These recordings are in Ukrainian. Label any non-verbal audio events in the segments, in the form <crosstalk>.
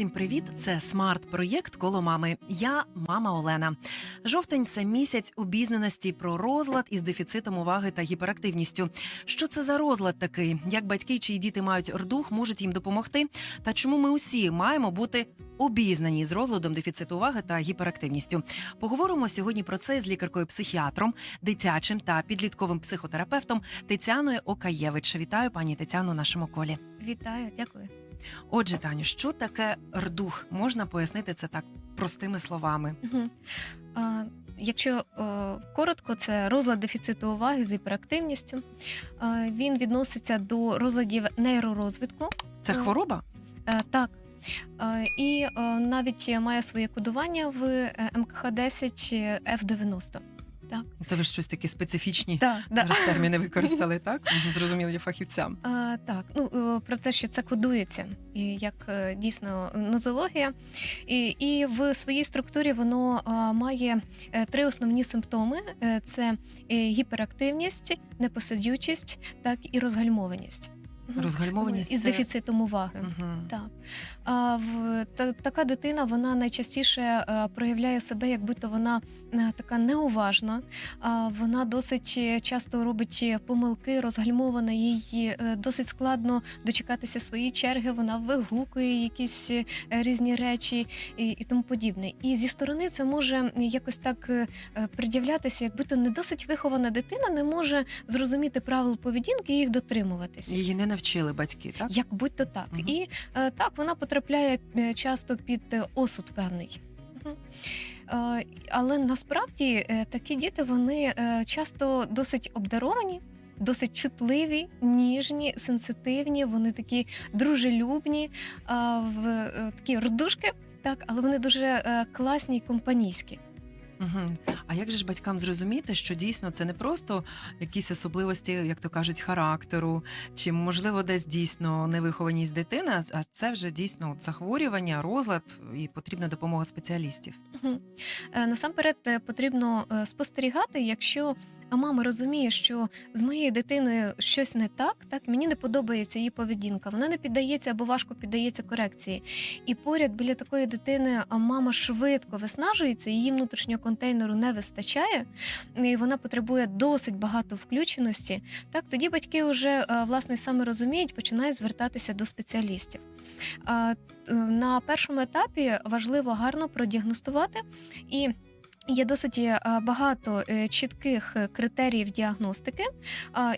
Усім привіт! Це смарт-проєкт коло мами. Я мама Олена. Жовтень це місяць обізнаності про розлад із дефіцитом уваги та гіперактивністю. Що це за розлад такий? Як батьки, чиї діти мають рдух, можуть їм допомогти? Та чому ми усі маємо бути обізнані з розладом дефіциту уваги та гіперактивністю? Поговоримо сьогодні про це з лікаркою-психіатром, дитячим та підлітковим психотерапевтом Тетяною Окаєвич. Вітаю пані Тетяну нашому колі. Вітаю, дякую. Отже, Таню, що таке рдух? Можна пояснити це так простими словами. А, Якщо е, коротко, це розлад дефіциту уваги з гіперактивністю. Він відноситься до розладів нейророзвитку. Це Е, хвороба? Е, Так. І навіть має своє кодування в е, МКХ-10 F90. Це ви щось такі специфічні Так, да. терміни використали, так? Мгм, Зрозумілі фахівцям. А, так, ну е, про те, що це кодується і як е, дійсно нозологія, і, і в своїй структурі воно має е, три основні симптоми: це гіперактивність, непосидючість, так і розгальмованість. Розгальмованість із це... дефіцитом уваги. Мгм. Так. А в та, така дитина вона найчастіше е, проявляє себе, як будто вона е, така неуважна. А вона досить часто робить помилки, розгальмована, їй е, досить складно дочекатися своєї черги. Вона вигукує якісь різні речі і, і тому подібне. І зі сторони це може якось так пред'являтися, як будто не досить вихована дитина не може зрозуміти правил поведінки і їх дотримуватися. Її не навчили батьки, так? Як будь-то так. Мгм. І е, так вона потрапляє е, часто під е, осуд певний. Е, але насправді е, такі діти вони е, часто досить обдаровані. Досить чутливі, ніжні, сенситивні, вони такі дружелюбні, в такі рдушки, так, але вони дуже класні і компанійські. Мгм. А як же ж батькам зрозуміти, що дійсно це не просто якісь особливості, як то кажуть, характеру, чи можливо десь дійсно невихованість дитини, а це вже дійсно захворювання, розлад і потрібна допомога спеціалістів. Е, Насамперед е, потрібно е, спостерігати, якщо мама розуміє, що з моєю дитиною щось не так, так мені не подобається її поведінка, вона не піддається або важко піддається корекції. І поряд біля такої дитини мама швидко виснажується, її внутрішнього контейнеру не вистачає, і вона потребує досить багато включеності. Так тоді батьки вже власне саме розуміють, починають звертатися до спеціалістів. На першому етапі важливо гарно продіагностувати і. Є досить е, багато е, чітких е, критеріїв діагностики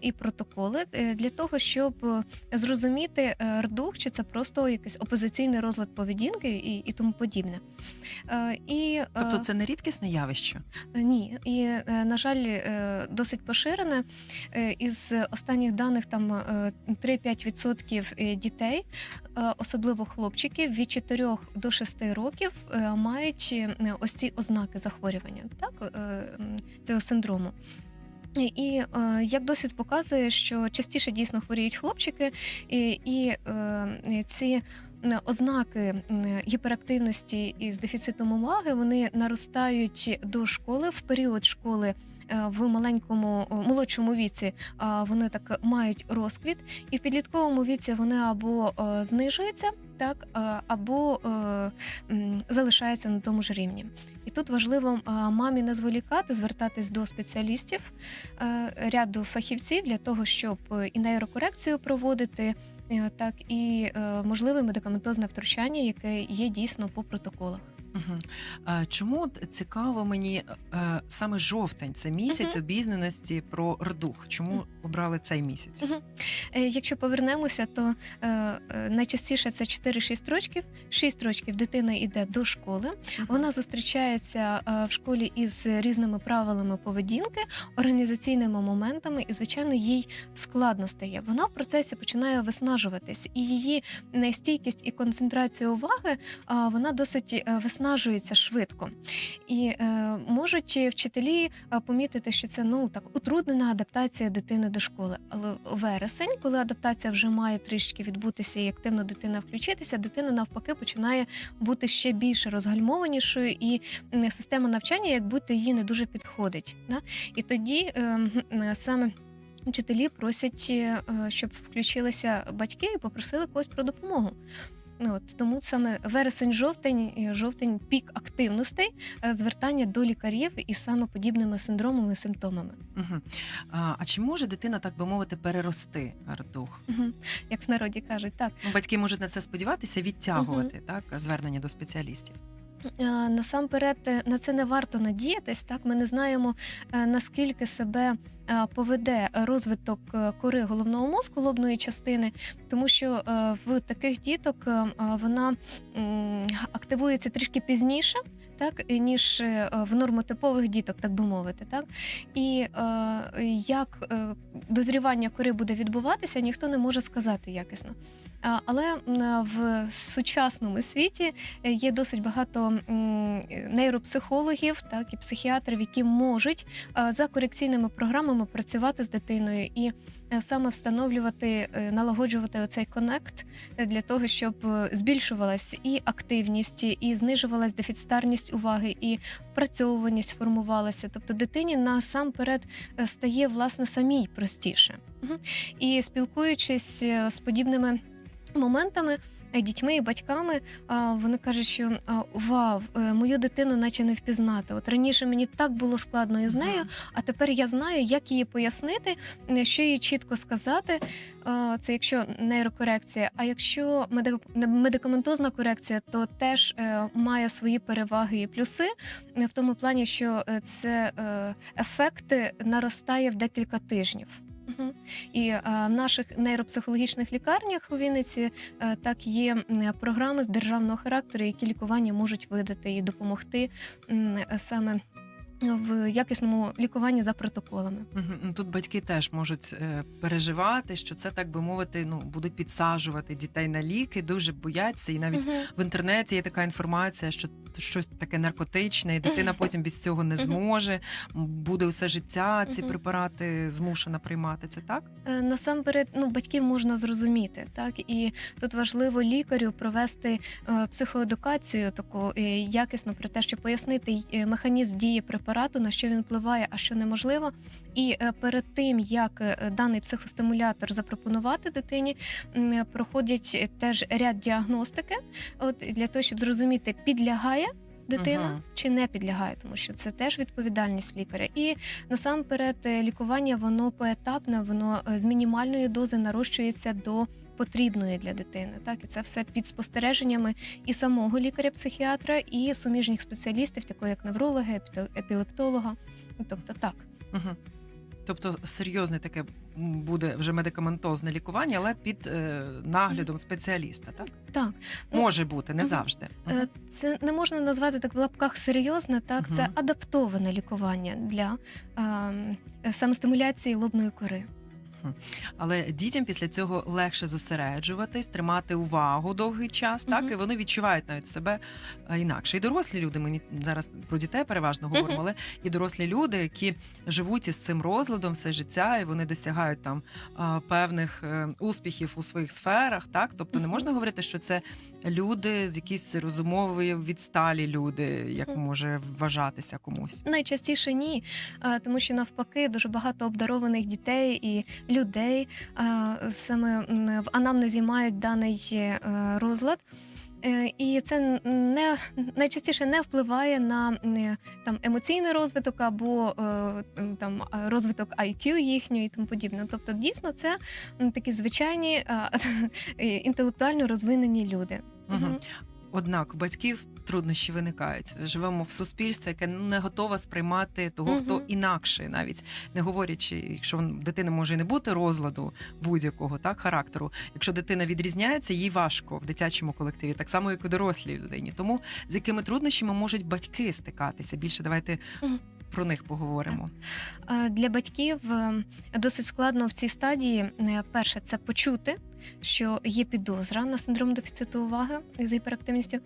і протоколи для того, щоб зрозуміти рдух, чи це просто якийсь опозиційний розлад поведінки і, і тому подібне. І, Тобто це не рідкісне явище. ні, і на жаль, досить поширене. Із останніх даних там е, 3-5% е, дітей, особливо хлопчиків від 4 до 6 років, мають ось ці ознаки захворювання, так е, цього синдрому. І, І е, як досвід показує, що частіше дійсно хворіють хлопчики, і, і е, ці ознаки гіперактивності гіперактивності із дефіцитом уваги вони наростають до школи в період школи. Е, В маленькому молодшому віці вони так мають розквіт, і в підлітковому віці вони або е, знижуються, так е, або залишаються на тому ж рівні. І тут важливо мамі не зволікати, звертатись до спеціалістів, ряду фахівців для того, щоб і нейрокорекцію проводити, так і можливе медикаментозне втручання, яке є дійсно по протоколах. А Чому цікаво мені е, саме жовтень? Це місяць Мгм. обізнаності про рдух. Чому обрали цей місяць? Мгм. Е, Якщо повернемося, то е, е, найчастіше це 4-6 років. 6 років дитина йде до школи. Вона зустрічається е, в школі із різними правилами поведінки, організаційними моментами, і звичайно, їй складно стає. Вона в процесі починає виснажуватись, і її нестійкість і концентрація уваги вона досить е, виснажується швидко. І е, можуть вчителі е, помітити, що це ну так утруднена адаптація дитини до школи. Але вересень, коли адаптація вже має трішки відбутися і активно дитина включитися, дитина навпаки починає бути ще більше розгальмованішою, і система навчання, як будто їй не дуже підходить. Да? І тоді е, е, саме. Вчителі просять, е, щоб включилися батьки і попросили когось про допомогу. Ну, От тому саме вересень-жовтень, е, жовтень пік активностей, е, звертання до лікарів із саме подібними синдромами і симптомами. Угу. А, а чи може дитина, так би мовити, перерости РДОГ? Мгм. Як в народі кажуть, так. Ну, батьки можуть на це сподіватися, відтягувати так звернення до спеціалістів. Е, Насамперед на це не варто надіятись. Так ми не знаємо наскільки себе поведе розвиток е, кори головного мозку, лобної частини, тому що е, в таких діток е, е, вона активується трішки пізніше. Так, ніж е, в нормотипових діток, так би мовити, так і е, як е, дозрівання кори буде відбуватися, ніхто не може сказати якісно. Але в сучасному світі е, є досить багато нейропсихологів, так і психіатрів, які можуть за корекційними програмами працювати з дитиною і саме встановлювати, е, налагоджувати оцей конект е, для того, щоб е, збільшувалась і активність, і знижувалась дефіцитарність уваги, і впрацьовуваність формувалася. Тобто дитині насамперед е, стає власне самій простіше. І спілкуючись е, з подібними моментами. Е, Дітьми і батьками вони кажуть, що вау, е, мою дитину наче не впізнати. От раніше мені так було складно із нею, а тепер я знаю, як її пояснити, е, що їй чітко сказати. Це якщо нейрокорекція. А якщо медик- медикаментозна корекція, то теж має свої переваги і плюси в тому плані, що це е, ефект наростає в декілька тижнів. І е, в наших нейропсихологічних лікарнях у Вінниці е, так є програми з державного характеру, які лікування можуть видати і допомогти саме в якісному лікуванні за протоколами. Тут батьки теж можуть е, переживати, що це так би мовити, ну будуть підсаджувати дітей на ліки, дуже бояться, і навіть Мгм. в інтернеті є така інформація, що щось таке наркотичне, і дитина потім без цього не зможе. Буде усе життя ці препарати змушена приймати. Це так? Е, Насамперед, ну батьків можна зрозуміти, так і тут важливо лікарю провести е, психоедукацію таку е, якісну про те, щоб пояснити механізм дії препарату, на що він впливає, а що неможливо. І е, перед тим як е, даний психостимулятор запропонувати дитині, проходять теж ряд діагностики, от для того, щоб зрозуміти, підлягає. Дитина Мгм. чи не підлягає, тому що це теж відповідальність лікаря. І насамперед е, лікування воно поетапне, воно з мінімальної дози нарощується до потрібної для дитини. Так і це все під спостереженнями і самого лікаря-психіатра, і суміжних спеціалістів, такого як невролога, епі- епілептолога. Тобто так. Угу. Тобто серйозне таке буде вже медикаментозне лікування, але під е, наглядом спеціаліста, так? Так, Може бути, не завжди. Е, Це не можна назвати так в лапках серйозне, так це адаптоване лікування для ем, самостимуляції лобної кори. Але дітям після цього легше зосереджуватись, тримати увагу довгий час, так і вони відчувають навіть себе е, інакше. І дорослі люди, мені зараз про дітей переважно говоримо, але і дорослі люди, які живуть із цим розладом все життя, і вони досягають там е, певних е, успіхів у своїх сферах. Так, тобто не можна говорити, що це люди з якісь розумової відсталі люди, як може вважатися комусь. Найчастіше ні, тому що навпаки дуже багато обдарованих дітей і людей саме в анамнезі мають даний е, розлад. Е, І це не найчастіше не впливає на там емоційний розвиток або е, там е, розвиток IQ їхньої і тому подібне. Тобто, дійсно, це такі звичайні е, <laughs> інтелектуально розвинені люди. Мгм. Однак у батьків труднощі виникають. Живемо в суспільстві, яке не готове сприймати того, хто Мгм. інакше, навіть не говорячи, якщо в дитини може і не бути розладу будь-якого так характеру. Якщо дитина відрізняється, їй важко в дитячому колективі, так само як і дорослій людині. Тому з якими труднощами можуть батьки стикатися? Більше давайте Мгм. про них поговоримо. Е, Для батьків е, досить складно в цій стадії. е, Перше, це почути, що є підозра на синдром дефіциту уваги з гіперактивністю.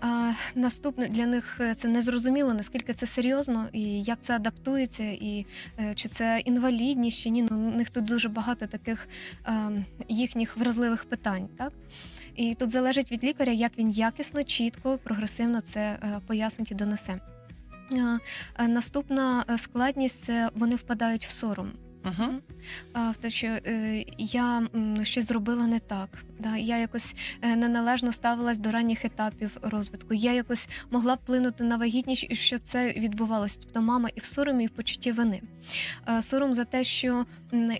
А наступне для них е, це незрозуміло, наскільки це серйозно і як це адаптується, і е, чи це інвалідність, чи ні. Ну, у них тут дуже багато таких е, їхніх вразливих питань. Так? І тут залежить від лікаря, як він якісно, чітко, прогресивно це е, пояснить і донесе. Наступна складність це вони впадають в сором. Угу. А, то що е, я м, щось зробила не так, Да, я якось е, неналежно ставилась до ранніх етапів розвитку. Я якось могла вплинути на вагітність, і щоб це відбувалося. Тобто мама і в соромі, і в почутті вини. Е, Сором за те, що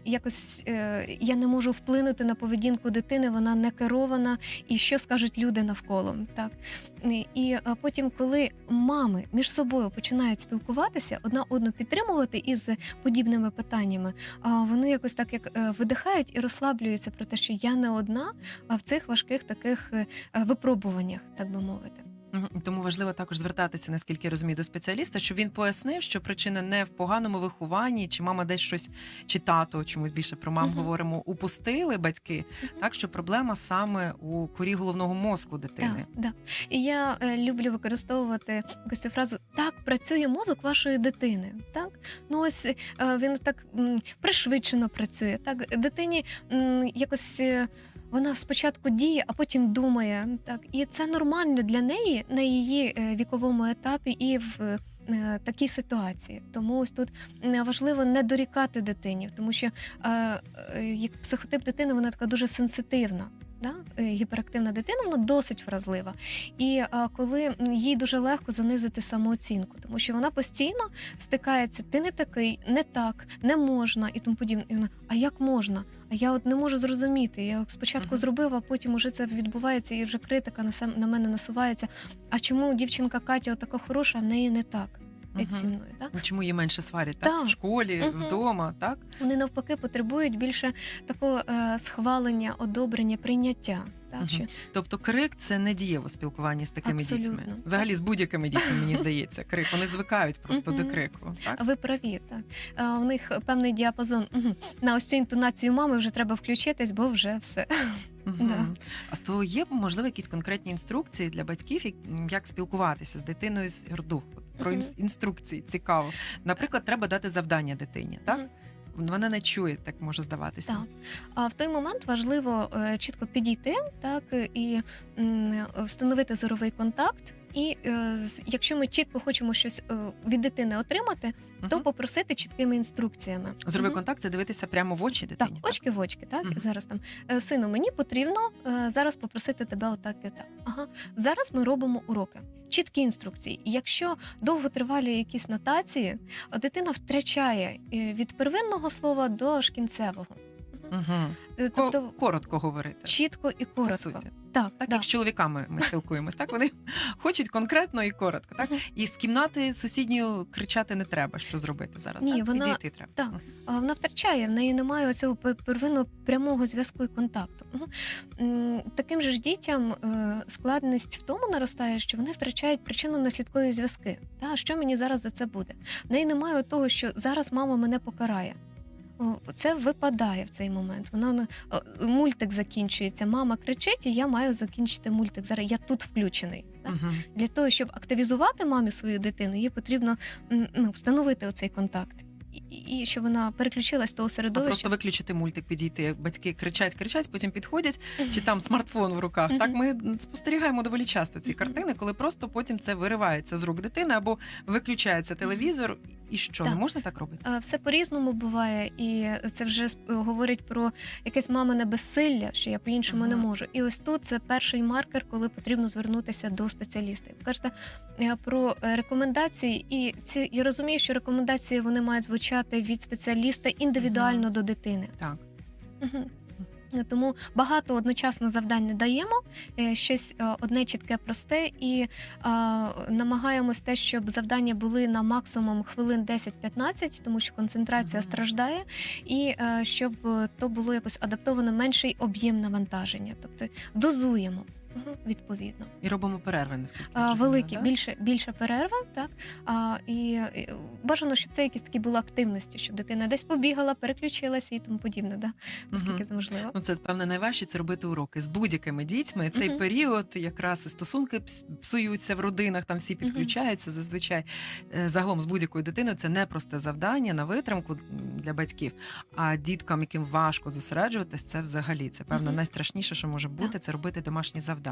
якось е, я не можу вплинути на поведінку дитини, вона не керована, і що скажуть люди навколо. Так І- потім, коли мами між собою починають спілкуватися, одна одну підтримувати із подібними питаннями, вони якось так як видихають і розслаблюються про те, що я не одна в цих важких таких е, е, випробуваннях, так би мовити. Тому важливо також звертатися, наскільки я розумію, до спеціаліста, щоб він пояснив, що причина не в поганому вихованні, чи мама десь щось, чи тато, чомусь більше про мам Мгм. говоримо, упустили батьки. Так що проблема саме у корі головного мозку дитини. Так, да. І я е, люблю використовувати якусь цю фразу так працює мозок вашої дитини. Так, ну ось е, він так м, пришвидшено працює. Так, дитині м, якось. е, Вона спочатку діє, а потім думає. Так, і це нормально для неї на її е, віковому етапі і в е, такій ситуації. Тому ось тут важливо не дорікати дитині, тому що е, як психотип дитини вона така дуже сенситивна. Да? е, Гіперактивна дитина вона досить вразлива. І а, коли їй дуже легко занизити самооцінку, тому що вона постійно стикається, ти не такий, не так, не можна і тому подібне. І вона, а як можна? А я от не можу зрозуміти. Я спочатку Мгм. зробив, а потім уже це відбувається, і вже критика на сам на мене насувається. А чому дівчинка Катя така хороша, а в неї не так, як Мгм. зі мною? Так? Ну, Чому її менше сварять? Так, Так. в школі, Мгм. вдома, так? Вони навпаки потребують більше такого е, схвалення, одобрення, прийняття. Мгм. Тобто крик це не дієво спілкування з такими Абсолютно. дітьми. Взагалі з будь-якими дітьми, мені <laughs> здається, крик. Вони звикають просто до крику. Так? ви праві, так. А, у них певний діапазон. Мгм. На ось цю інтонацію мами вже треба включитись, бо вже все. Мгм. Да. А то є можливо якісь конкретні інструкції для батьків, як, спілкуватися з дитиною з ГРДУ? Про інструкції цікаво. Наприклад, треба дати завдання дитині, так? Вона не чує, так може здаватися. Так. А в той момент важливо е, чітко підійти, так і встановити зоровий контакт. І е, якщо ми чітко хочемо щось е, від дитини отримати, то попросити чіткими інструкціями. Зоровий Мгм. контакт це дивитися прямо в очі Так, дитині. очки в очки, так Мгм. зараз там «Е, сину, мені потрібно е, зараз попросити тебе отак і отак. Ага, зараз ми робимо уроки. Чіткі інструкції. Якщо довготривалі якісь нотації, дитина втрачає е, від первинного слова до аж кінцевого. Угу. Тобто Коротко говорити. чітко і По коротко. суті. Так, Так да. як з чоловіками ми спілкуємось, так вони <laughs> хочуть конкретно і коротко. Так і з кімнати сусідньої кричати не треба, що зробити зараз. Ні, так? вона- Підійти треба. так. Вона втрачає, в неї немає цього первинного прямого зв'язку і контакту. Таким же ж дітям е, складність в тому наростає, що вони втрачають причинно-наслідкові зв'язки. Та що мені зараз за це буде? В неї немає того, що зараз мама мене покарає. Це випадає в цей момент. Вона мультик закінчується. Мама кричить, і я маю закінчити мультик. Зараз я тут включений. Так? Мгм. Для того, щоб активізувати мамі свою дитину, їй потрібно ну, встановити оцей контакт. І, щоб вона переключилась з того А середовища. просто виключити мультик, підійти. Батьки кричать, кричать, потім підходять, чи там смартфон в руках. Так ми спостерігаємо доволі часто ці картини, коли просто потім це виривається з рук дитини або виключається телевізор. І що не можна так робити? Все по-різному буває, і це вже говорить про якесь мамине безсилля, що я по-іншому не можу. І ось тут це перший маркер, коли потрібно звернутися до спеціаліста. Ви кажете е, про е, рекомендації, і ці я розумію, що рекомендації вони мають звучати від спеціаліста індивідуально до дитини. Так. Мгм. Тому багато одночасно завдань не даємо, е, щось е, одне чітке, просте, і е, намагаємось те, щоб завдання були на максимум хвилин 10-15, тому що концентрація страждає, і е, щоб то було якось адаптовано менший об'єм навантаження, тобто дозуємо. Відповідно, І робимо перерви, наскільки а, великі, да? більше більше перерви, так а, і, і бажано, щоб це якісь такі були активності, щоб дитина десь побігала, переключилася і тому подібне. Да? Наскільки Мгм. це можливо. Ну, це певне найважче це робити уроки з будь-якими дітьми. Цей Мгм. період якраз і стосунки псуються в родинах, там всі підключаються. Зазвичай Е, загалом з будь-якою дитиною це не просте завдання на витримку для батьків. А діткам, яким важко зосереджуватись, це взагалі це певно Мгм. найстрашніше, що може бути, Так. це робити домашні завдання.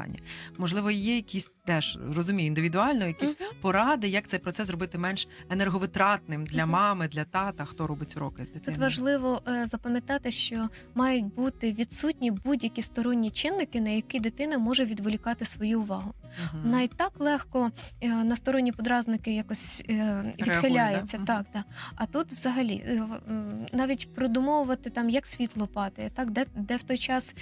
Можливо, є якісь теж розумію індивідуально, якісь Мгм. поради, як цей процес зробити менш енерговитратним витратним для мами, для тата, хто робить уроки з дитиною? Тут важливо е, запам'ятати, що мають бути відсутні будь-які сторонні чинники, на які дитина може відволікати свою увагу. Мгм. Навіть так легко е, на сторонні подразники якось е, відхиляється. да? Так, так. А тут взагалі е, навіть продумовувати там, як світло падає, так, де, де в той час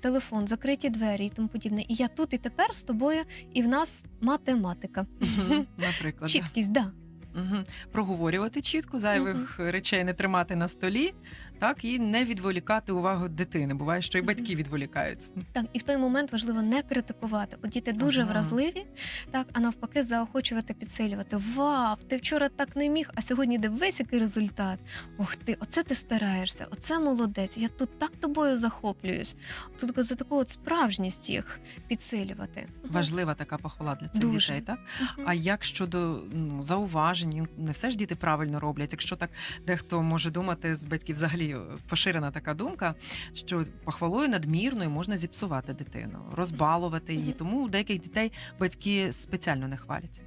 телефон, закриті двері і тому подібне. І я тут і тепер з тобою, і в нас математика. <laughs> Наприклад. Чіткість, да. Мгм. проговорювати чітко, зайвих речей не тримати на столі, так і не відволікати увагу дитини. Буває, що і батьки відволікаються. Так, і в той момент важливо не критикувати. Бо діти дуже Ага. вразливі, так, а навпаки, заохочувати, підсилювати. Вау, ти вчора так не міг, а сьогодні дивись, який результат. Ух ти, оце ти стараєшся, оце молодець. Я тут так тобою захоплююсь. Тут за таку от справжність їх підсилювати. Важлива така похвала для цих Дуже. дітей, так? Мгм. А як щодо ну, зауважень, не все ж діти правильно роблять. Якщо так дехто може думати з батьків, взагалі е, поширена така думка, що похвалою надмірною можна зіпсувати дитину, розбалувати її. Тому у деяких дітей батьки спеціально не хвалять.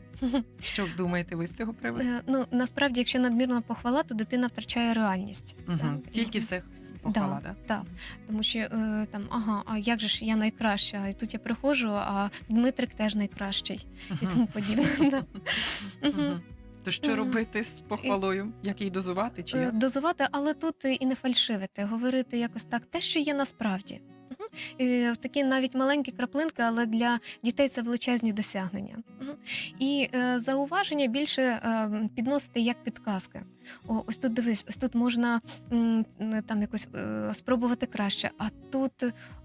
Що думаєте ви з цього приводу? Е, Ну насправді, якщо надмірна похвала, то дитина втрачає реальність. Угу. так. Тільки всіх похвала, да? Так, тому що е, там, ага, а як же ж я найкраща? І тут я приходжу, а Дмитрик теж найкращий і тому подібне. То що робити з похвалою? Як її дозувати? Чи Е, як? Дозувати, але тут і не фальшивити, говорити якось так, те, що є насправді. І в такі навіть маленькі краплинки, але для дітей це величезні досягнення. І е, зауваження більше е, підносити як підказки. О, ось тут дивись, ось тут можна м, там якось е, спробувати краще, а тут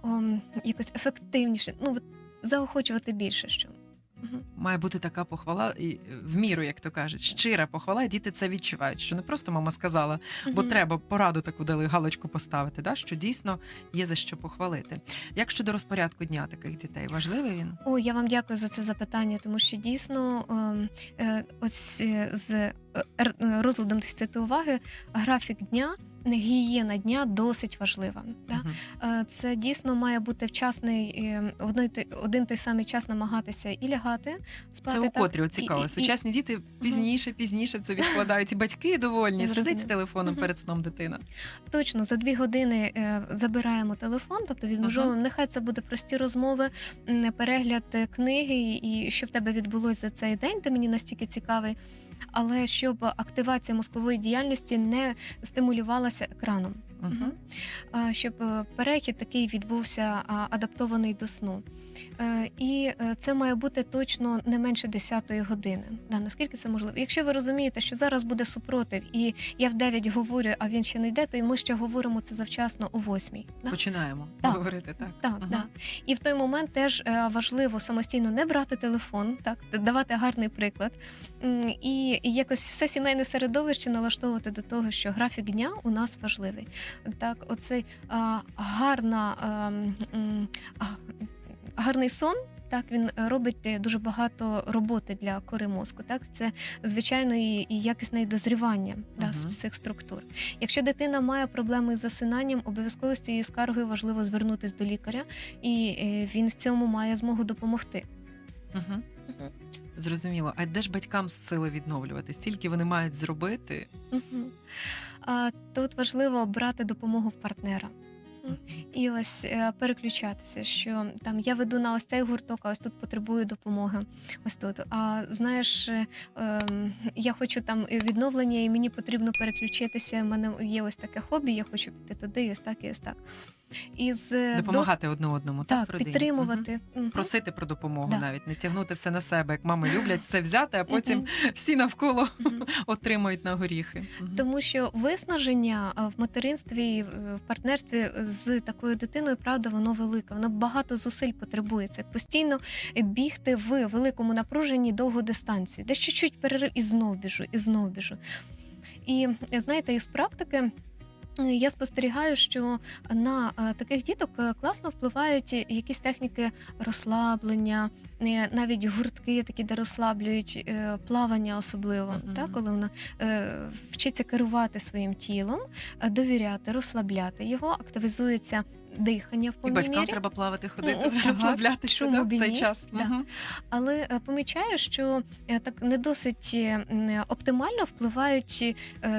ом, якось ефективніше. Ну, заохочувати більше. Що. Мгм. Має бути така похвала і е, в міру, як то кажуть, щира похвала, і діти це відчувають. Що не просто мама сказала, бо Мгм. треба пораду таку дали галочку поставити, да? що дійсно є за що похвалити. Як щодо розпорядку дня таких дітей, важливий він? О, я вам дякую за це запитання, тому що дійсно ем, е, ось е, з розладом дефіциту уваги графік дня. Гігієна дня досить важлива. Да? Е, Це дійсно має бути вчасний один той самий час намагатися і лягати, спати. Це у котрі і- цікаво. і- і- Сучасні діти пізніше, пізніше це відкладають. І батьки довольні. Я Сидить з телефоном Мгм. перед сном дитина. Точно за дві години е, забираємо телефон, тобто відмежовуємо. Нехай це буде прості розмови, перегляд е, книги, і що в тебе відбулося за цей день. Ти мені настільки цікавий. Але щоб активація мозкової діяльності не стимулювалася екраном, А, щоб е, перехід такий відбувся адаптований до сну. Е, І е, це має бути точно не менше 10-ї години. Да, наскільки це можливо? Якщо ви розумієте, що зараз буде супротив, і я в 9 говорю, а він ще не йде, то й ми ще говоримо це завчасно о 8. Да? Починаємо Так. говорити так. Так, Мгм. да. І в той момент теж важливо самостійно не брати телефон, так давати гарний приклад, і, і якось все сімейне середовище налаштовувати до того, що графік дня у нас важливий. Так, оцей а, гарна а, гарний сон. Так, він робить дуже багато роботи для кори мозку. Так, це звичайно і, і якісне дозрівання да, з Мгм. всіх структур. Якщо дитина має проблеми з засинанням, обов'язково з цією скаргою важливо звернутися до лікаря, і е, він в цьому має змогу допомогти. Зрозуміло. А де ж батькам сили відновлювати? Стільки вони мають зробити? Тут важливо брати допомогу в партнера. І ось е, переключатися, що там я веду на ось цей гурток, а ось тут потребую допомоги. Ось тут. А знаєш, е, ем, я хочу там відновлення, і мені потрібно переключитися. У мене є ось таке хобі, я хочу піти туди, і ось так, і ось так. І з е, Допомагати одне одному, так, так, підтримувати. Мгм. Просити про допомогу Да. навіть, не тягнути все на себе, як мами люблять все взяти, а потім всі навколо Мгм. <laughs> отримують на горіхи. Тому що виснаження в материнстві, в в партнерстві з такою дитиною, правда, воно велике. Воно багато зусиль потребує. Це постійно бігти в великому напруженні довгу дистанцію. Десь чуть-чуть перерив і знов біжу, і знов біжу. І знаєте, із практики. Е, Я спостерігаю, що на е, таких діток е, класно впливають якісь техніки розслаблення, навіть гуртки, такі, де розслаблюють плавання, особливо, Мгм. так, коли вона вчиться керувати своїм тілом, довіряти, розслабляти його, активізується дихання в І батькам мірі. треба плавати, ходити, Ну, ага, <laughs> розслаблятися да, в цей ні? час. Да. Мгм. Але е, помічаю, що е, так не досить е, оптимально впливають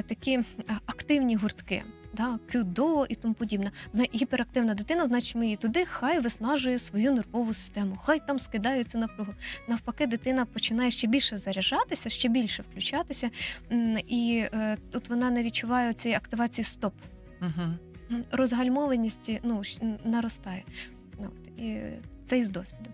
такі активні гуртки. Да, кюдо і тому подібне. Гіперактивна дитина, значить, ми її туди, хай виснажує свою нервову систему, хай там скидається напругу. Навпаки, дитина починає ще більше заряджатися, ще більше включатися, і е, тут вона не відчуває цієї активації стоп. Мгм. Розгальмованість ну, наростає. Ну, і це із досвіду.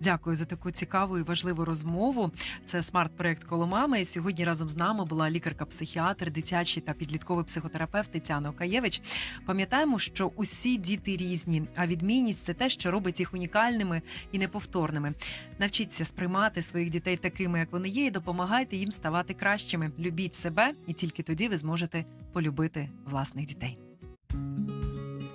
Дякую за таку цікаву і важливу розмову. Це смарт-проект коло мами. І сьогодні разом з нами була лікарка-психіатр, дитячий та підлітковий психотерапевт Тетяна Окаєвич. Пам'ятаємо, що усі діти різні, а відмінність це те, що робить їх унікальними і неповторними. Навчіться сприймати своїх дітей такими, як вони є, і допомагайте їм ставати кращими. Любіть себе, і тільки тоді ви зможете полюбити власних дітей.